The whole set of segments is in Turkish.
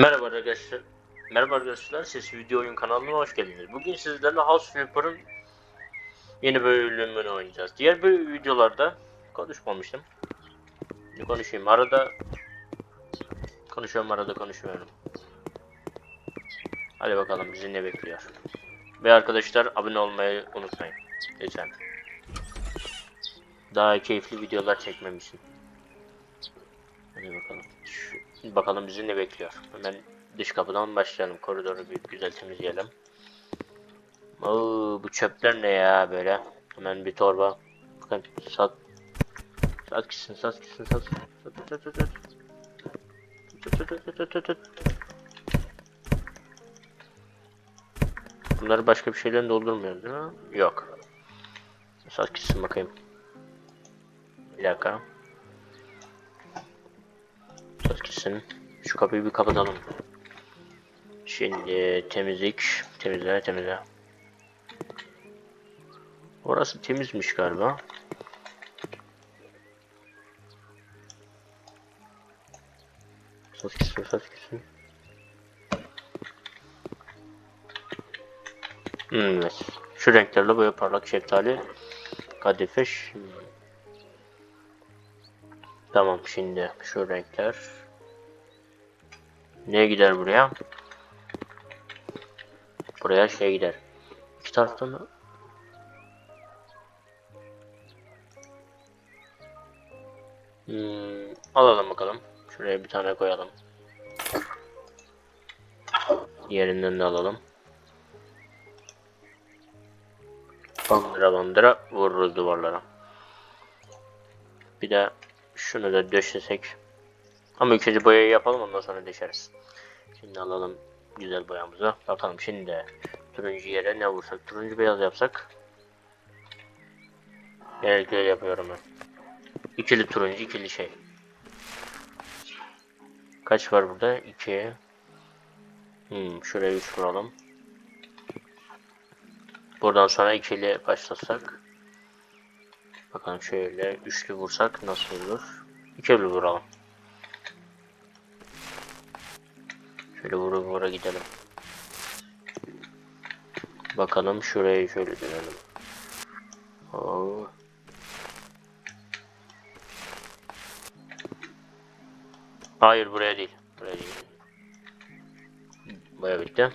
Merhaba arkadaşlar. Merhaba arkadaşlar. Ses Video Oyun kanalına hoş geldiniz. Bugün sizlerle House Flipper'ın yeni bölümünü oynayacağız. Diğer bir videolarda konuşmamıştım. Şimdi konuşayım. Arada konuşuyorum, arada konuşmuyorum. Hadi bakalım bizi ne bekliyor. Ve arkadaşlar abone olmayı unutmayın. Lütfen. Daha keyifli videolar çekmem için. Hadi bakalım. Şu, bakalım bizi ne bekliyor. Hemen dış kapıdan başlayalım. Koridoru bir güzel temizleyelim. Oo, bu çöpler ne ya böyle? Hemen bir torba. Bakın sat. Sat gitsin, sat gitsin, sat. Sat, sat, sat, sat. Bunları başka bir şeyden doldurmuyoruz değil mi? Yok. Sat gitsin bakayım. Bir dakika. Gitsin. Şu kapıyı bir kapatalım. Şimdi temizlik. Temizle temizle. Orası temizmiş galiba. Sat gitsin sat. Hmm, evet. Şu renklerle böyle parlak şeftali. Kadife. Tamam şimdi şu renkler. Neye gider buraya? Buraya şey gider. İki taraftan da Hmm, alalım bakalım. Şuraya bir tane koyalım. Diğerinden de alalım. Bandıra bandıra vururuz duvarlara. Bir de şunu da döşesek. Ama ilk önce boyayı yapalım ondan sonra döşeriz. Şimdi alalım güzel boyamızı. Bakalım şimdi turuncu yere ne vursak. Turuncu beyaz yapsak. Genellikle öyle yapıyorum ben. İkili turuncu ikili şey. Kaç var burada? 2. Hmm, şuraya 3 vuralım. Buradan sonra ikili başlasak. Bakalım şöyle üçlü vursak nasıl olur? İkili vuralım. Şöyle vura vura gidelim. Bakalım şuraya şöyle dönelim. Oo. Hayır buraya değil. Buraya değil. Baya bitti.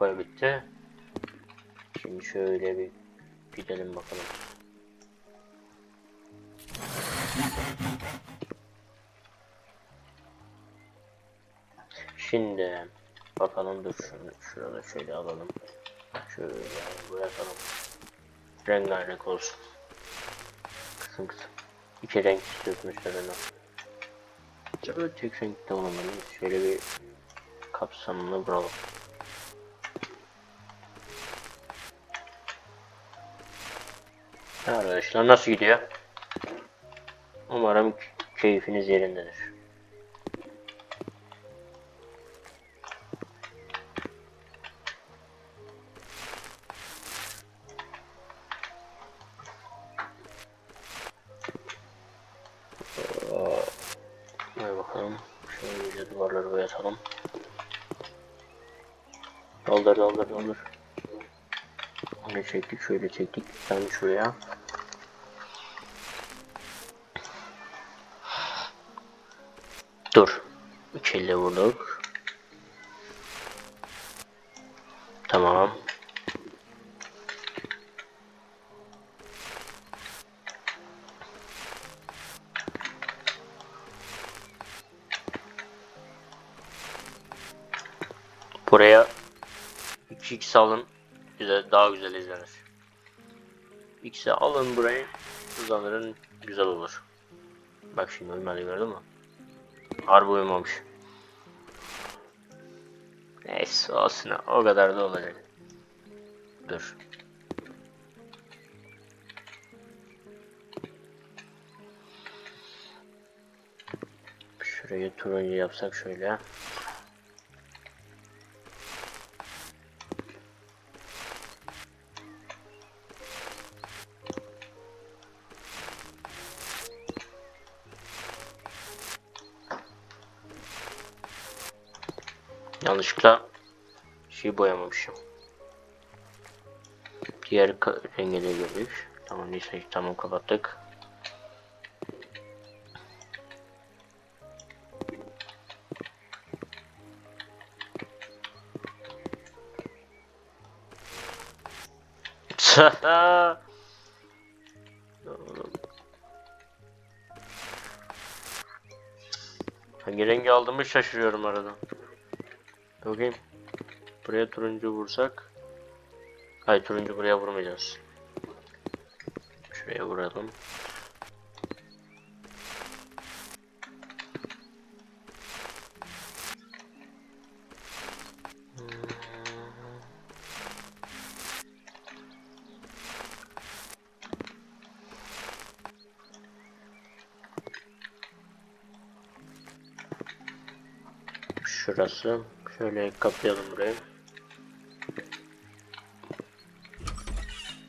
Baya bitti. Şimdi şöyle bir gidelim bakalım. Şimdi bakalım dur şunu şurada şöyle alalım. Şöyle bırakalım. Rengarenk olsun. Kısım kısım. İki renk istiyoruz mesela. Şöyle tek renkte olmalı. Şöyle bir kapsamını vuralım. Arkadaşlar nasıl gidiyor? Umarım keyfiniz yerindedir. Doldur doldur doldur. Onu çektik şöyle çektik. Tane şuraya. Dur. İki elle vurduk. 2x alın. Güzel, daha güzel izlenir. X'e alın burayı. Hızlanırın güzel olur. Bak şimdi uymadı gördün mü? Harbi uyumamış. Neyse olsun o kadar da olacak. Dur. Şurayı turuncu yapsak şöyle. Yanlışlıkla şey boyamamışım. Diğer renge de gördük. Tamam neyse tamam kapattık. Hangi rengi aldığımı şaşırıyorum arada. Bakayım. Buraya turuncu vursak. Hayır turuncu buraya vurmayacağız. Şuraya vuralım. Şurası. Şöyle kapayalım burayı.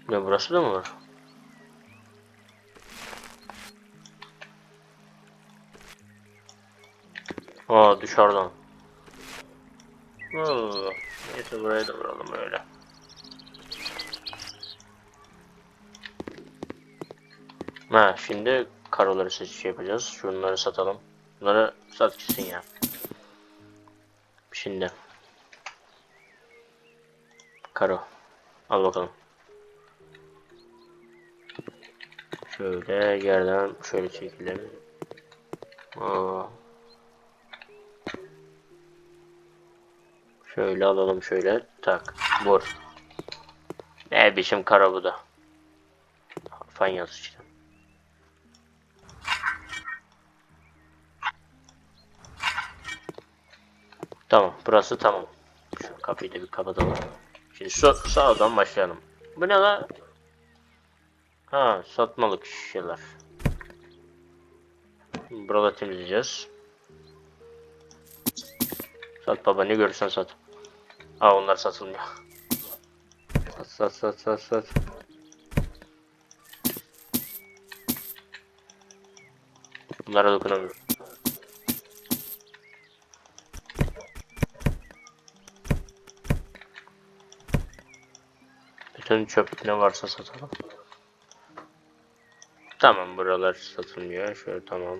Ne burası da mı var? Aa dışarıdan. Allah. Neyse buraya da vuralım öyle. Ha şimdi karoları seçiş yapacağız. Şunları satalım. Bunları sat gitsin ya. Şimdi. Karo. Al bakalım. Şöyle yerden şöyle çekelim. Aa. Şöyle alalım şöyle. Tak. Vur. Ne biçim kara bu da. Fanyas Tamam. Burası tamam. Şu kapıyı da bir kapatalım. Şimdi şu sağdan başlayalım. Bu ne la? Ha satmalık şeyler. Burada temizleyeceğiz. Sat baba ne görürsen sat. Aa onlar satılmıyor. Sat sat sat sat sat. Bunlara dokunamıyorum. Bütün çöp ne varsa satalım. Tamam buralar satılmıyor. Şöyle tamam.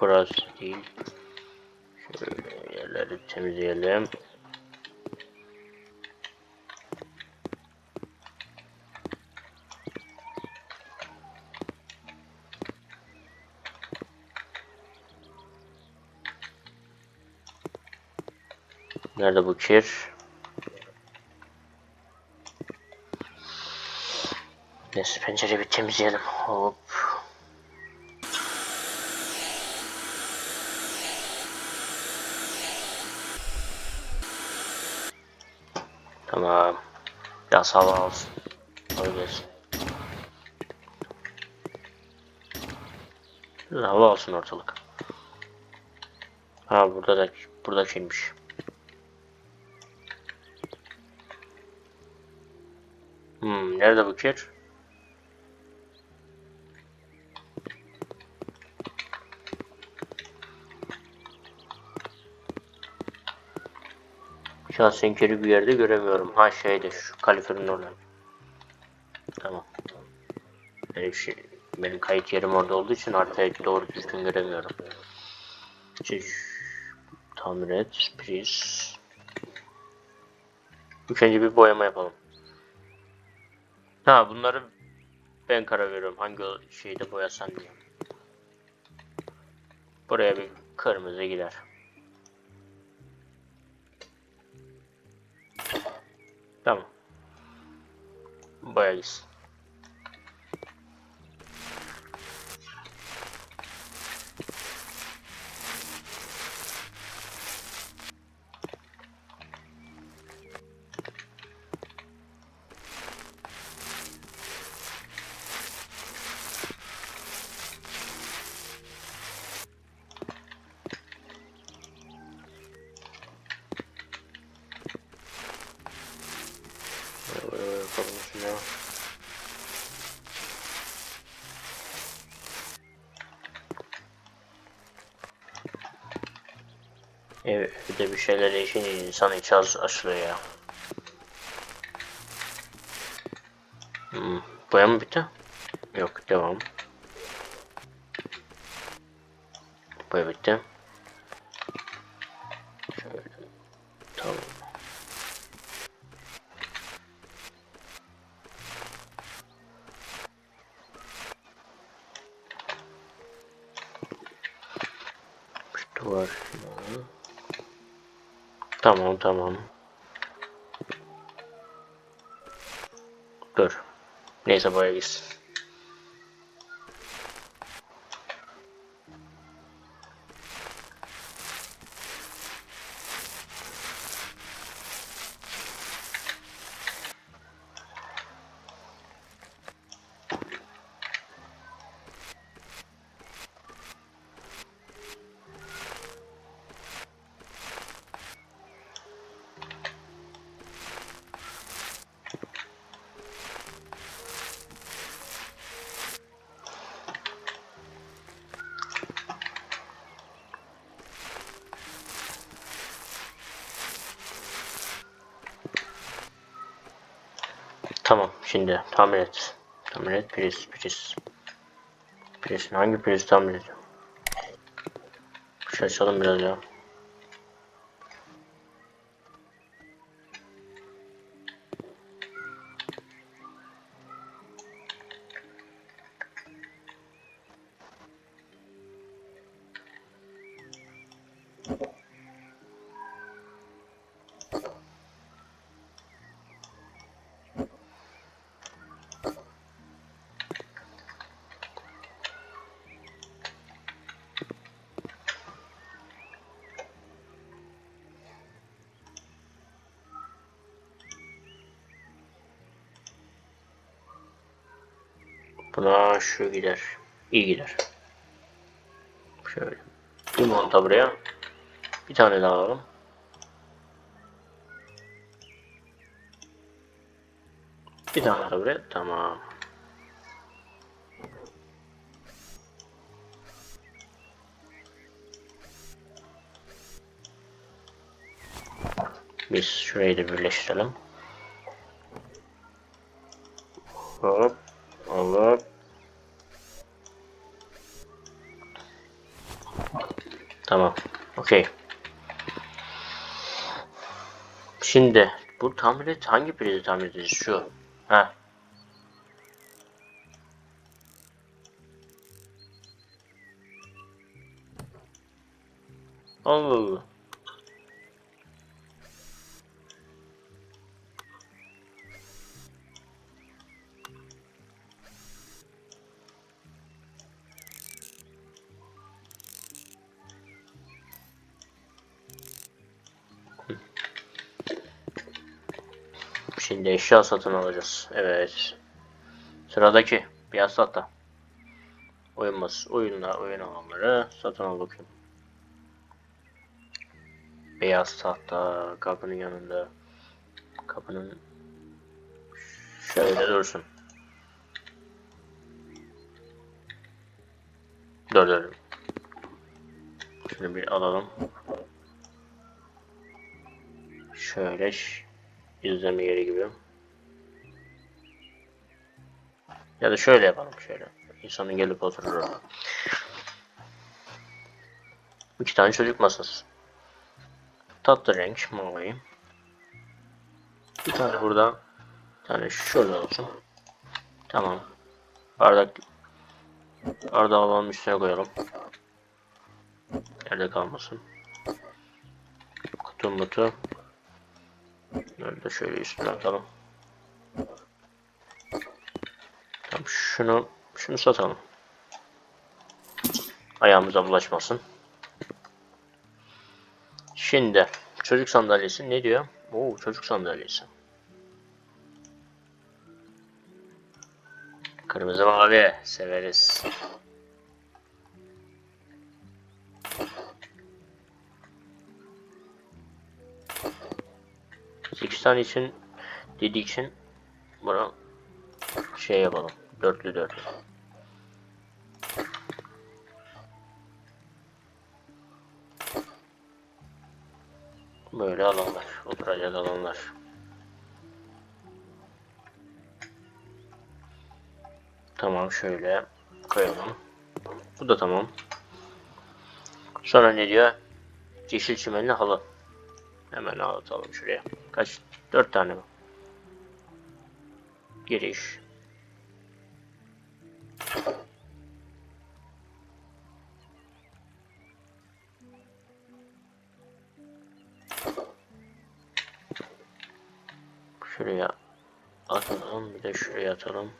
Burası değil. Şöyle yerleri temizleyelim. Nerede bu kir? Neyse pencereyi bir temizleyelim. Hop. Tamam. Biraz hava alsın. Öyle hava alsın ortalık. Ha burada da burada şeymiş. Hmm, nerede bu kir? Şahsen kiri bir yerde göremiyorum. Ha şeyde şu kaliferin orada. Tamam. Benim, şey, benim kayıt yerim orada olduğu için haritayı doğru düzgün göremiyorum. Şey, tamir et, priz. İlk bir boyama yapalım. Ha bunları ben karar veriyorum hangi şeyde boyasam diye. Buraya bir kırmızı gider. Tamam. Boya. kalmış ya. Evet, bir de bir şeyler değişince insan içi az açılıyor ya. Hmm, boya mı bitti? Yok, devam. Boya bitti. Tamam tamam. Dur. Neyse boya gitsin. Tamam şimdi tamir et. Tamir et priz priz. Priz hangi priz tamir edeceğim? Şaşalım biraz ya. Buna şu gider. İyi gider. Şöyle. Bir monta buraya. Bir tane daha alalım. Bir tane daha buraya. Tamam. Biz şurayı da birleştirelim. Hop. Hop. Tamam. Okey. Şimdi bu tamir et hangi prizi tamir edeceğiz? Şu. Ha. Allah Allah. Şimdi eşya satın alacağız. Evet. Sıradaki beyaz tahta. Oyun masası, oyunlar, oyun alanları satın al bakayım. Beyaz tahta kapının yanında. Kapının şöyle dursun. Dur dur. Şunu bir alalım. Şöyle izleme yeri gibi. Ya da şöyle yapalım şöyle. İnsanın gelip oturur orada. İki tane çocuk masası. Tatlı renk mavi. Bir tane burada. Bir tane şurada olsun. Tamam. Bardak bardağı alalım üstüne koyalım. Yerde kalmasın. Kutu mutu. Bunları da şöyle üstüne atalım. Tamam şunu şunu satalım. Ayağımıza bulaşmasın. Şimdi çocuk sandalyesi ne diyor? Oo çocuk sandalyesi. Kırmızı mavi severiz. Tane için dediği için buna şey yapalım. Dörtlü dörtlü. Böyle alanlar. Oturacak alanlar. Tamam şöyle koyalım. Bu da tamam. Sonra ne diyor? Yeşil çimenli halı. Hemen atalım şuraya. Kaç? Dört tane mi? Giriş. Şuraya atalım. Bir de şuraya atalım.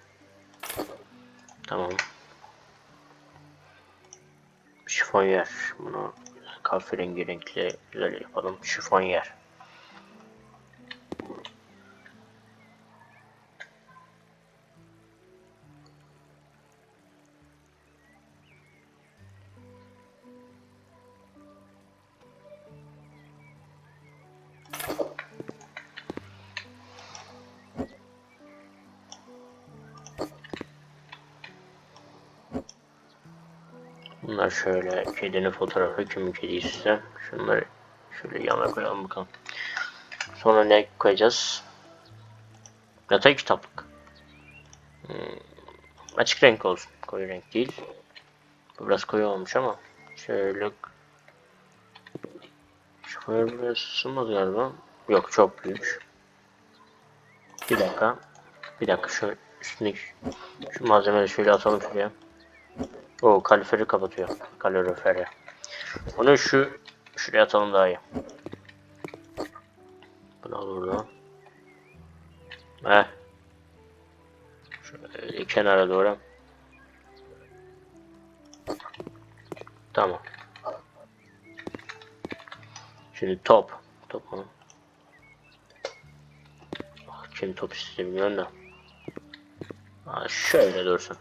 Tamam. Şifonyer. Bunu kahverengi renkli güzel yapalım. Şifonyer. Bunlar şöyle kedinin fotoğrafı kimin kediyse şunları şöyle yana koyalım bakalım. Sonra ne koyacağız? Yatay kitaplık. Hmm, açık renk olsun. Koyu renk değil. Bu biraz koyu olmuş ama şöyle şu koyu biraz sığmaz galiba. Yok çok büyük. Bir dakika. Bir dakika şu üstündeki şu malzemeleri şöyle atalım şuraya. O kaloriferi kapatıyor. Kaloriferi. Onu şu şuraya atalım daha iyi. Bunu al burada. Heh. Şöyle kenara doğru. Tamam. Şimdi top. Top mu? Ah, Kim top bilmiyorum da. Ha, şöyle dursun.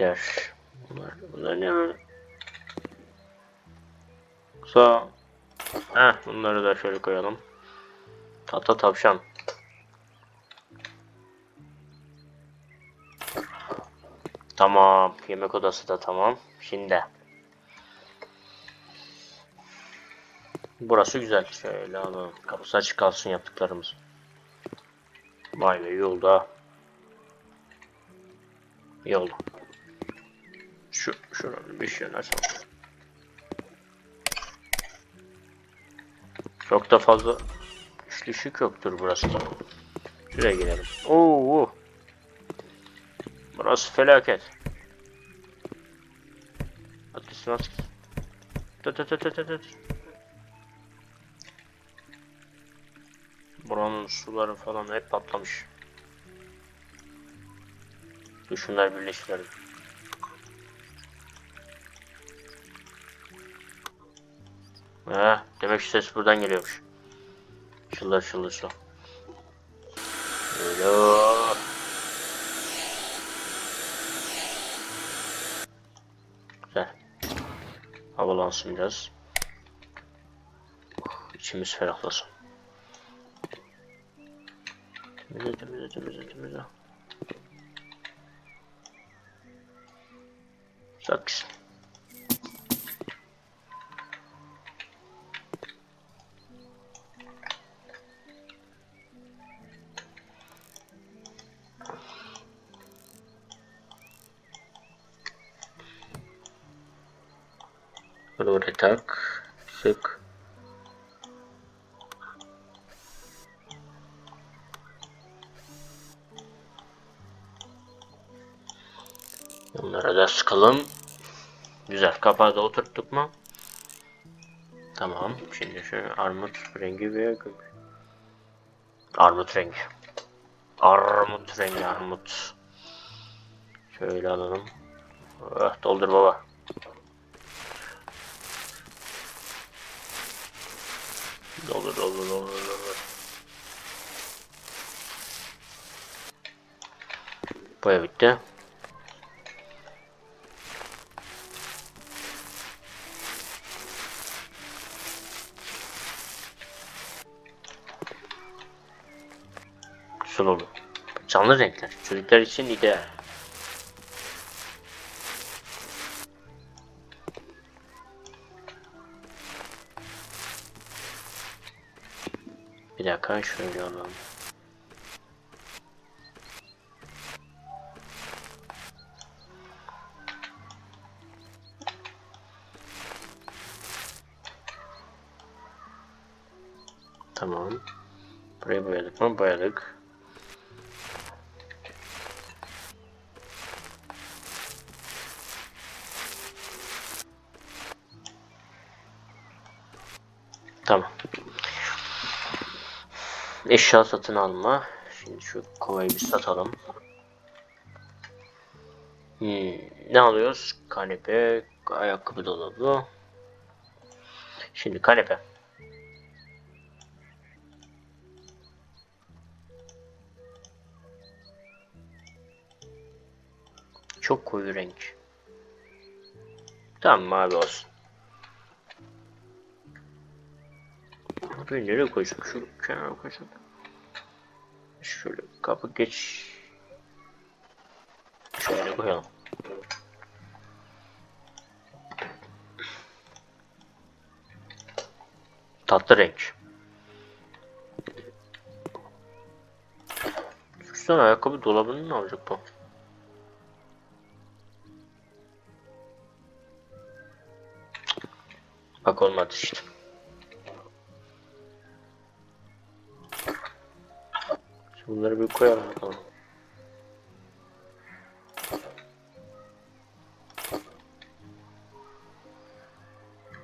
Eşekler. Bunlar, bunlar ne böyle? Sağ. Heh, bunları da şöyle koyalım. Tata tavşan. Tamam. Yemek odası da tamam. Şimdi. Burası güzel. Şöyle alalım. Kapısı açık kalsın yaptıklarımız. Vay be. İyi oldu. Şu, şuranın bir şeyini açalım. Çok da fazla ışık yoktur burası da. Şuraya girelim. Oo. Burası felaket. At gitsin at. Tut tut tut tut tut. Buranın suları falan hep patlamış. Dur şunlar birleştirelim. Ha, demek ki ses buradan geliyormuş. Şıllar şıllar su. Öyle. Güzel. Havalansın biraz. Oh, içimiz ferahlasın. Temizle temizle temizle temizle. Sucks. Bunlara da sıkalım. Güzel. Kapağı da oturttuk mu? Tamam. Şimdi şu armut rengi ve gümüş. Armut rengi. Armut rengi armut. Şöyle alalım. Oh, doldur baba. Doldur doldur doldur doldur. Bu bitti. Güzel oldu. Canlı renkler. Çocuklar için ideal. Bir dakika şöyle alalım. Tamam. Burayı boyadık mı? Boyadık. Tamam. Eşya satın alma. Şimdi şu kovayı bir satalım. Hmm, ne alıyoruz? Kanepe, ayakkabı dolabı. Şimdi kanepe. Çok koyu renk. Tamam mavi olsun. Burayı nereye koyacak? Şu kenara koyacak. Şöyle kapı geç. Şöyle koyalım. Tatlı renk. Tane ayakkabı dolabını ne alacak bu? Bak olmadı işte. Bunları bir koyalım bakalım.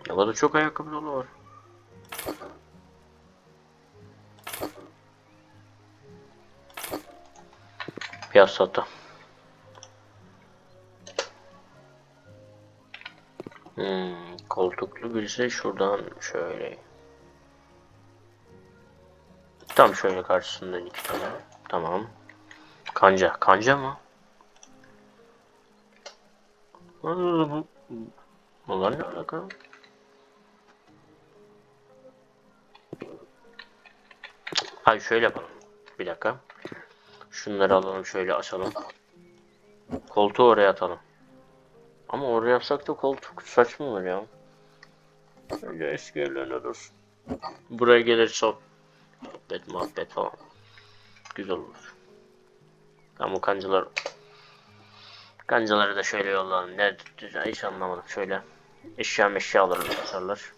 Havada çok ayakkabı dolu var. Piyasada. Hmm, koltuklu birisi şuradan şöyle. Tam şöyle karşısından iki tane. Tamam. Kanca. Kanca mı? Bu- Bunlar ne alaka? Hayır şöyle yapalım. Bir dakika. Şunları alalım şöyle açalım. Koltuğu oraya atalım. Ama oraya yapsak da koltuk saçma olur ya. Öyle eski evlerine dursun. Buraya gelir sohbet muhabbet falan. Güzel olur. Ama bu kancılar Kancaları da şöyle yollayalım. Ne hiç anlamadım. Şöyle eşya meşya alırlar atarlar.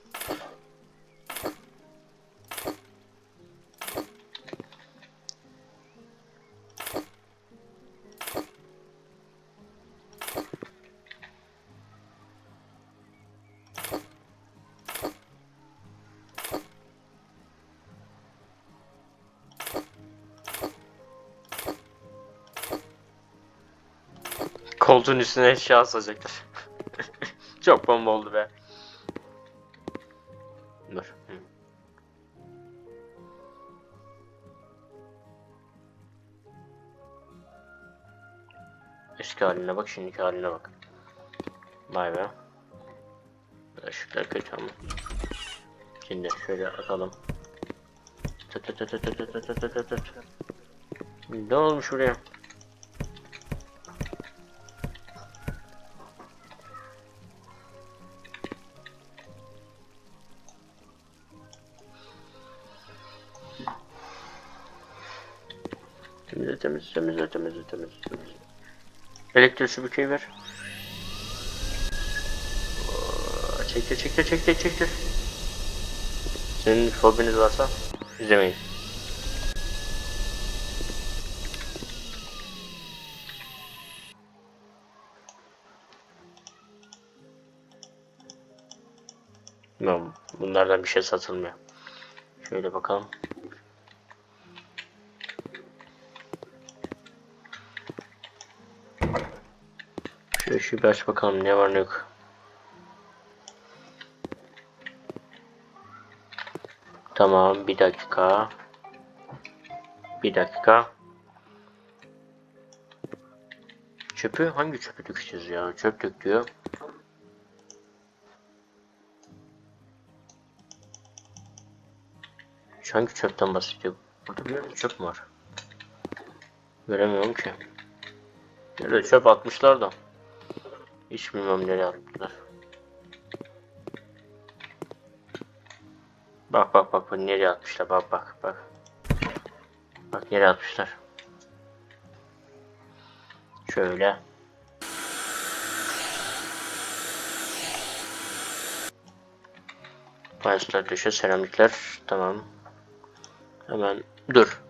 Koltuğun üstüne eşya asacaklar. Çok bomba oldu be. Dur. Eski haline bak, şimdiki haline bak. Vay be. Işıklar kötü ama. Şimdi şöyle atalım. Tut tut tut tut tut tut tut tut. Ne olmuş buraya? Temizle temizle temizle temizle temizle. Elektrik süpürgeyi ver. Çektir çektir çektir çektir. Senin fobiniz varsa izlemeyin. Bunlardan bir şey satılmıyor. Şöyle bakalım. Şu bir aç bakalım ne var ne yok. Tamam bir dakika. Bir dakika. Çöpü hangi çöpü dökeceğiz ya? Çöp dök diyor. Şu hangi çöpten bahsediyor? Burada bir çöp var? Göremiyorum ki. Nerede çöp atmışlar da. Hiç bilmem nereye attılar. Bak bak bak bak nereye atmışlar bak bak bak. Bak nereye atmışlar. Şöyle. Fayanslar düşe seramikler tamam. Hemen dur.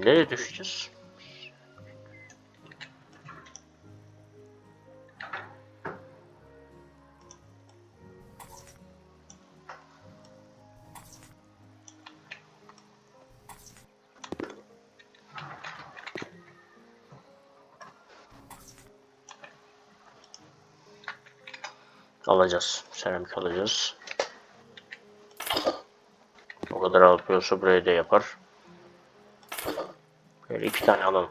Nereye düşeceğiz? Alacağız. Seramik alacağız. O kadar alıyorsa burayı da yapar. Böyle iki tane alalım.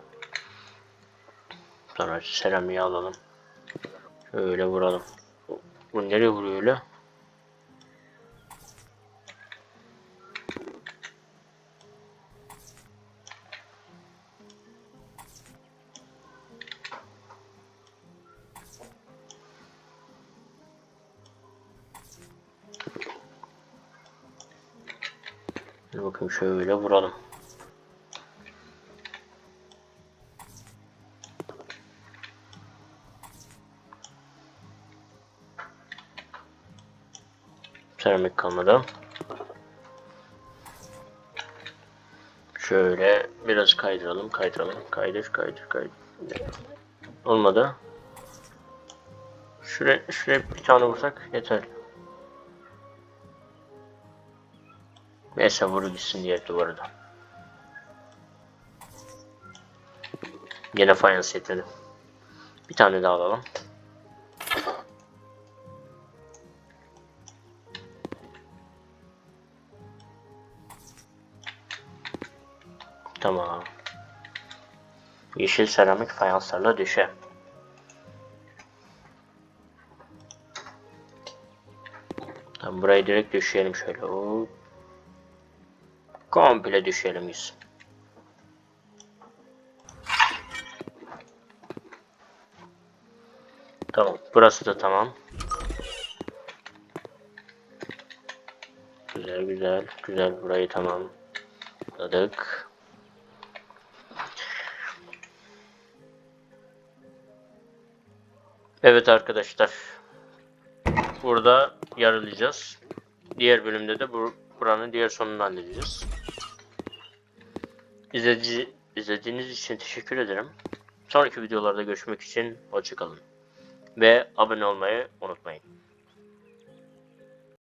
Sonra seramiği alalım. Şöyle vuralım. Bu- nereye vuruyor öyle? Bakayım şöyle vuralım. Seramik kalmadı. Şöyle biraz kaydıralım, kaydıralım. Kaydır, kaydır, kaydır. Olmadı. Şuraya, şuraya bir tane vursak yeter. Neyse vuru gitsin diğer duvarı da. Yine fayans yetmedi. Bir tane daha alalım. Yeşil seramik fayanslarla düşe. Tamam burayı direkt düşeyelim şöyle. Hop. Komple düşelim biz. Tamam. Burası da tamam. Güzel güzel. Güzel. Burayı tamamladık. Evet arkadaşlar. Burada yarılayacağız. Diğer bölümde de bu, buranın diğer sonunu halledeceğiz. İzlediğiniz, izlediğiniz için teşekkür ederim. Sonraki videolarda görüşmek için hoşçakalın. Ve abone olmayı unutmayın.